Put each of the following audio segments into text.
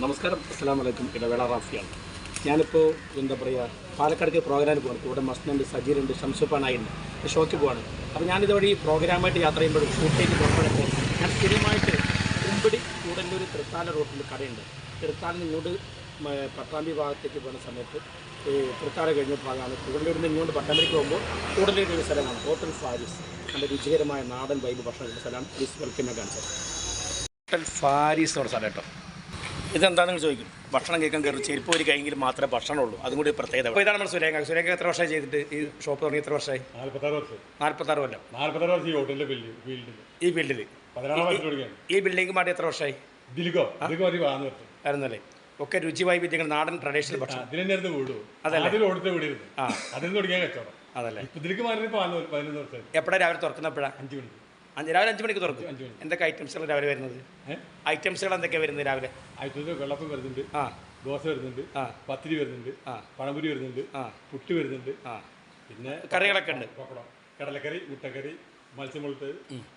നമസ്കാരം. അസ്സാം വലൈക്കും ഇടവേള റാഫിയാണ്. ഞാനിപ്പോൾ എന്താ പറയുക പാലക്കാടേക്ക് പ്രോഗ്രാമിന് പോകണം കൂടെ മസ്നുണ്ട് സജീറുണ്ട് ഷംസുപ്പാനായിണ്ട് ഷോയ്ക്ക് പോവാണ്. അപ്പോൾ ഞാനിതുവഴി പ്രോഗ്രാമായിട്ട് യാത്ര ചെയ്യുമ്പോഴും ഷൂട്ടേക്ക് പുറപ്പെടുമ്പോൾ ഞാൻ സ്ഥിരമായിട്ട് കുമ്പടി കൂടല്ലൂർ തൃത്താല റോട്ടിൽ കടയുണ്ട്. തൃത്താലിൽ ഇങ്ങോട്ട് പട്ടാമ്പി ഭാഗത്തേക്ക് പോകുന്ന സമയത്ത് ഈ തൃത്താല കഴിഞ്ഞ ഭാഗമാണ്. കൂടല്ലൂരിൽ നിന്ന് ഇങ്ങോട്ട് പട്ടാമ്പിക്ക് പോകുമ്പോൾ കൂടല്ലൂർ ഒരു സ്ഥലമാണ്. ഹോട്ടൽ ഫാരിസ്. നല്ല രുചികരമായ നാടൻ വൈബ് ഭക്ഷണം സ്ഥലമാണ്. പ്ലീസ് വെൽക്കം കാണിച്ചത് ഹോട്ടൽ ഫാരിസ് എന്ന് പറഞ്ഞ സ്ഥലം കേട്ടോ. ഇതെന്താണെന്ന് ചോദിക്കും. ഭക്ഷണം കേൾക്കാൻ കയറി ചെരുപ്പ് ഒരു കൈയെങ്കിൽ മാത്രമേ ഭക്ഷണമുള്ളൂ. അതും കൂടി പ്രത്യേകത. അപ്പോൾ ഇതാണ് നമ്മുടെ സുരേഖ സുരേഖ എത്ര വർഷമായി ചെയ്തിട്ട് ഈ ഷോപ്പ് തുടങ്ങി? എത്ര വർഷമായി? നാല്പത്താറ് വർഷം. നാൽപ്പത്താറ് കൊല്ലം. നാല്പത്താറ് വർഷം ഈ ഫീൽഡിൽ ഈ ഫീൽഡിൽ ബിൽഡിംഗ് മാറ്റി എത്ര വർഷമായി? ആയിരുന്നല്ലേ ഒക്കെ രുചിയായി വിദ്യകൾ നാടൻ ട്രഡീഷണൽ ഭക്ഷണം. അതല്ലേ? അതിൽ ഓടുത്ത വീടിരുന്നു. ആ. അതിൽ തുടങ്ങിയ കച്ചവടം. അതല്ലേ. ഇപ്പൊ ഇതിലേക്ക് മാറി പതിനൊന്ന് പതിനൊന്ന് വർഷം എപ്പോഴാണ് രാവിലെ തുറക്കുന്നപ്പോഴാണ് അഞ്ച് മണിക്ക്. അഞ്ച് രാവിലെ അഞ്ച് മണിക്ക് തുറക്കും. എന്തൊക്കെ ഐറ്റംസ് എന്തൊക്കെ ഐറ്റംസുകൾ രാവിലെ വരുന്നത്? ഐറ്റംസുകൾ എന്തൊക്കെയാണ് വരുന്നത് രാവിലെ? ഐറ്റംസ് വെള്ളപ്പം വരുന്നുണ്ട് ആ. ദോശ വരുന്നുണ്ട് ആ. പത്തിരി വരുന്നുണ്ട് ആ. പഴംപുരി വരുന്നുണ്ട് ആ. പുട്ട് വരുന്നുണ്ട് ആ. പിന്നെ കറികളൊക്കെ ഉണ്ട്? പപ്പടം കടലക്കറി മുട്ടക്കറി മത്സ്യമുളത്ത്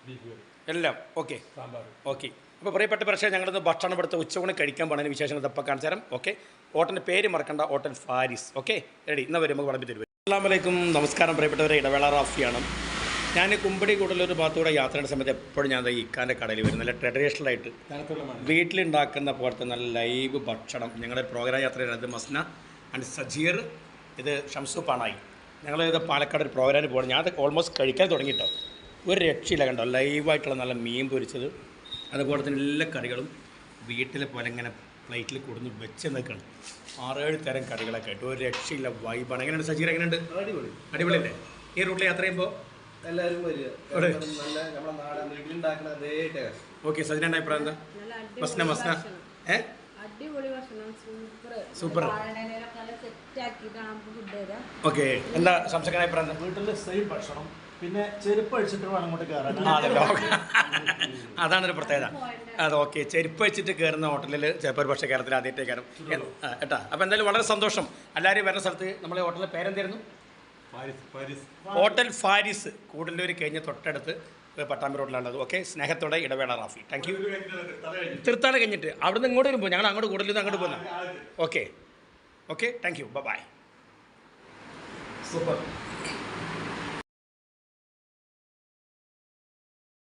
ബീഫ് കറി. എല്ലാം ഓക്കെ. സാമ്പാർ. ഓക്കെ. അപ്പോൾ പ്രിയപ്പെട്ട പക്ഷേ ഞങ്ങളിന്ന് ഭക്ഷണം എടുത്ത് ഉച്ചകൂണ് കഴിക്കാൻ പോണതിന് വിശേഷങ്ങൾ തപ്പ കാണിച്ചു തരാം. ഓക്കെ. ഹോട്ടലിന്റെ പേര് മറക്കണ്ട ഓട്ടൻ ഫാരിസ്. ഓക്കെ. റെഡി. ഇന്ന് വരുമ്പോൾ വിളമ്പി തരും അസ്സാം വലൈക്കും നമസ്കാരം പ്രിയപ്പെട്ടവരെ. ഇടവേള റാഫിയാണ്. ഞാൻ കുമ്പടി കൂടുതലൊരു ഭാഗത്തൂടെ യാത്രയുടെ സമയത്ത് എപ്പോഴും ഞാൻ ഇക്കാന്റെ കടയിൽ വരും. നല്ല ട്രഡീഷണൽ ആയിട്ട് തണുത്തുള്ള മണ്ണ് വീട്ടിലുണ്ടാക്കുന്ന പോലത്തെ നല്ല ലൈവ് ഭക്ഷണം. ഞങ്ങളുടെ പ്രോഗ്രാം യാത്രയുടെ ചെയ്യുന്നത് മസ്ന ആൻഡ് സജീർ ഇത് ഷംസു പാണായി. ഞങ്ങൾ ഇത് പാലക്കാട് ഒരു പ്രോഗ്രാമിന് പോകണം ഞാൻ ഓൾമോസ്റ്റ് കഴിക്കാൻ തുടങ്ങിയിട്ടോ ഒരു രക്ഷയില്ല കണ്ടോ? ലൈവായിട്ടുള്ള നല്ല മീൻ പൊരിച്ചത്. അതുപോലെ തന്നെ എല്ലാ കറികളും വീട്ടിലെ പോലെ ഇങ്ങനെ പ്ലേറ്റിൽ കൊടുന്ന് വെച്ച് നിൽക്കണം. ആറേഴ് തരം കറികളൊക്കെ ആയിട്ട്. ഒരു രക്ഷയില്ല വൈബാണ് എങ്ങനെയുണ്ട് സജീർ? എങ്ങനെയുണ്ട്? അടിപൊളി. അടിപൊളിയല്ലേ? ഈ റൂട്ടിൽ യാത്ര ചെയ്യുമ്പോൾ എല്ലാവരും വരിക. നല്ല നമ്മുടെ നാടൻ വീട്ടിലുണ്ടാക്കുന്ന അതേ ടേസ്റ്റ് ഓക്കെ സജീറിന്റെ അഭിപ്രായം എന്താ? നല്ല അടിപൊളി മസ്ന മസ്ന ഏ? അടിപൊളി ഭക്ഷണം സൂപ്പർ ഓക്കെ എന്താ സംശയമായ അഭിപ്രായം എന്താ? വീട്ടിലെ സെയിം ഭക്ഷണം പിന്നെ ചെരുപ്പ് അഴിച്ചിട്ട് വേണം അങ്ങോട്ട് കയറാൻ അതാണൊരു പ്രത്യേകത. അത് ഓക്കെ ചെരുപ്പ് വെച്ചിട്ട് കയറുന്ന ഹോട്ടലിൽ ചിലപ്പോൾ ഒരു പക്ഷേ കേരളത്തിൽ ആദ്യമായിട്ട് കയറും കേട്ടോ അപ്പൊ അപ്പോൾ എന്തായാലും വളരെ സന്തോഷം. എല്ലാവരും വരുന്ന സ്ഥലത്ത് നമ്മളെ ഹോട്ടലിലെ പേരെന്തായിരുന്നു? ഹോട്ടൽ ഫാരിസ് കൂടല്ലൂർ കഴിഞ്ഞ് തൊട്ടടുത്ത് പട്ടാമ്പി റോഡിലാണുള്ളത്. ഓക്കെ? സ്നേഹത്തോടെ ഇടവേള റാഫി. താങ്ക് യു തൃത്താല കഴിഞ്ഞിട്ട് അവിടുന്ന് ഇങ്ങോട്ട് വരുമ്പോൾ ഞങ്ങൾ അങ്ങോട്ട് കൂടുതൽ അങ്ങോട്ട് പോകുന്നത് okay. Okay? Thank you bye super.